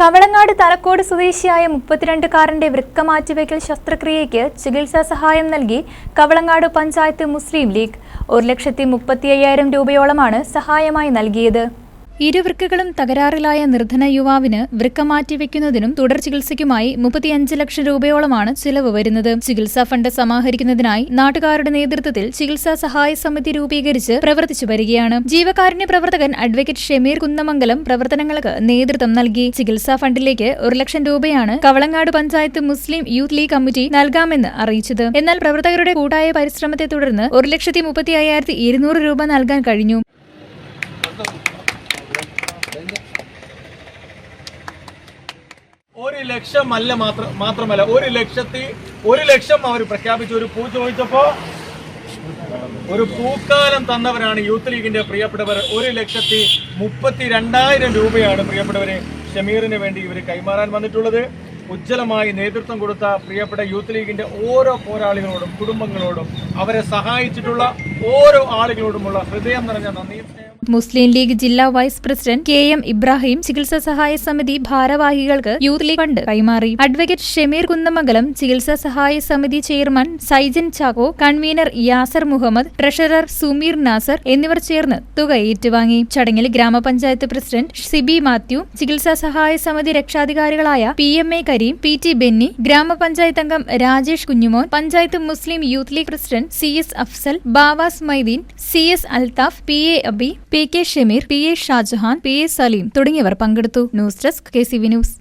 കവളങ്ങാട് തലക്കോട് സ്വദേശിയായ മുപ്പത്തിരണ്ടുകാരന്റെ വൃക്ക മാറ്റിവെക്കൽ ശസ്ത്രക്രിയയ്ക്ക് ചികിത്സാ സഹായം നൽകി കവളങ്ങാട് പഞ്ചായത്ത് മുസ്ലിം ലീഗ്. ഒരു ലക്ഷത്തി മുപ്പത്തി അയ്യായിരം രൂപയോളമാണ് സഹായമായി നൽകിയത്. ഇരുവൃക്കകളും തകരാറിലായ നിർധന യുവാവിന് വൃക്ക മാറ്റിവെക്കുന്നതിനും തുടർ ചികിത്സയ്ക്കുമായി മുപ്പത്തിയഞ്ച് ലക്ഷം രൂപയോളമാണ് ചിലവ് വരുന്നത്. ചികിത്സാ ഫണ്ട് സമാഹരിക്കുന്നതിനായി നാട്ടുകാരുടെ നേതൃത്വത്തിൽ ചികിത്സാ സഹായ സമിതി രൂപീകരിച്ച് പ്രവർത്തിച്ചു വരികയാണ്. ജീവകാരുണ്യ പ്രവർത്തകൻ അഡ്വക്കേറ്റ് ഷമീർ കുന്നമംഗലം പ്രവർത്തനങ്ങൾക്ക് നേതൃത്വം നൽകി. ചികിത്സാ ഫണ്ടിലേക്ക് ഒരു ലക്ഷം രൂപയാണ് കവളങ്ങാട് പഞ്ചായത്ത് മുസ്ലിം യൂത്ത് ലീഗ് കമ്മിറ്റി നൽകാമെന്ന് അറിയിച്ചത്. എന്നാൽ പ്രവർത്തകരുടെ കൂട്ടായ പരിശ്രമത്തെ തുടർന്ന് ഒരു ലക്ഷത്തി മുപ്പത്തി അയ്യായിരത്തി ഇരുന്നൂറ് രൂപ നൽകാൻ കഴിഞ്ഞു. ഒരു ലക്ഷം അല്ല മാത്രം മാത്രമല്ല ഒരു ലക്ഷത്തി ഒരു ലക്ഷം അവർ പ്രഖ്യാപിച്ചു. ഒരു പൂ ചോദിച്ചപ്പോ ഒരു പൂക്കാലം തന്നവരാണ് യൂത്ത് ലീഗിന്റെ പ്രിയപ്പെട്ടവർ. ഒരു ലക്ഷത്തി മുപ്പത്തി രണ്ടായിരം രൂപയാണ് പ്രിയപ്പെട്ടവരെ ഷമീറിന് വേണ്ടി ഇവർ കൈമാറാൻ വന്നിട്ടുള്ളത്. ഉജ്ജ്വലമായി നേതൃത്വം കൊടുത്ത പ്രിയപ്പെട്ട യൂത്ത് ലീഗിന്റെ ഓരോ പോരാളികളോടും കുടുംബങ്ങളോടും അവരെ സഹായിച്ചിട്ടുള്ള ഓരോ ആളുകളോടുമുള്ള ഹൃദയം നിറഞ്ഞ നന്ദിയും മുസ്ലിം ലീഗ് ജില്ലാ vice president K M Ibrahim ചികിത്സാ സഹായ സമിതി ഭാരവാഹികൾക്ക് യൂത്ത് ലീഗ് ഫണ്ട് കൈമാറി. അഡ്വക്കേറ്റ് ഷമീർ കുന്നമംഗലം ചികിത്സാ സഹായ സമിതി chairman Saijan Chacko convener Yasar Muhammad treasurer Sumeer Nasar എന്നിവർ ചേർന്ന് തുക ഏറ്റുവാങ്ങി. ചടങ്ങിൽ ഗ്രാമപഞ്ചായത്ത് പ്രസിഡന്റ് സിബി മാത്യു ചികിത്സാ സഹായ സമിതി രക്ഷാധികാരികളായ P M A Kareem P T Benny ഗ്രാമപഞ്ചായത്ത് അംഗം Rajesh Kunjumon panchayat Muslim Youth League president C S Afsal Bavas Maideen C S Althaf P A Abi P K Shameer P A Shajahan P A Saleem തുടങ്ങിയവർ പങ്കെടുത്തു. News desk K C V news.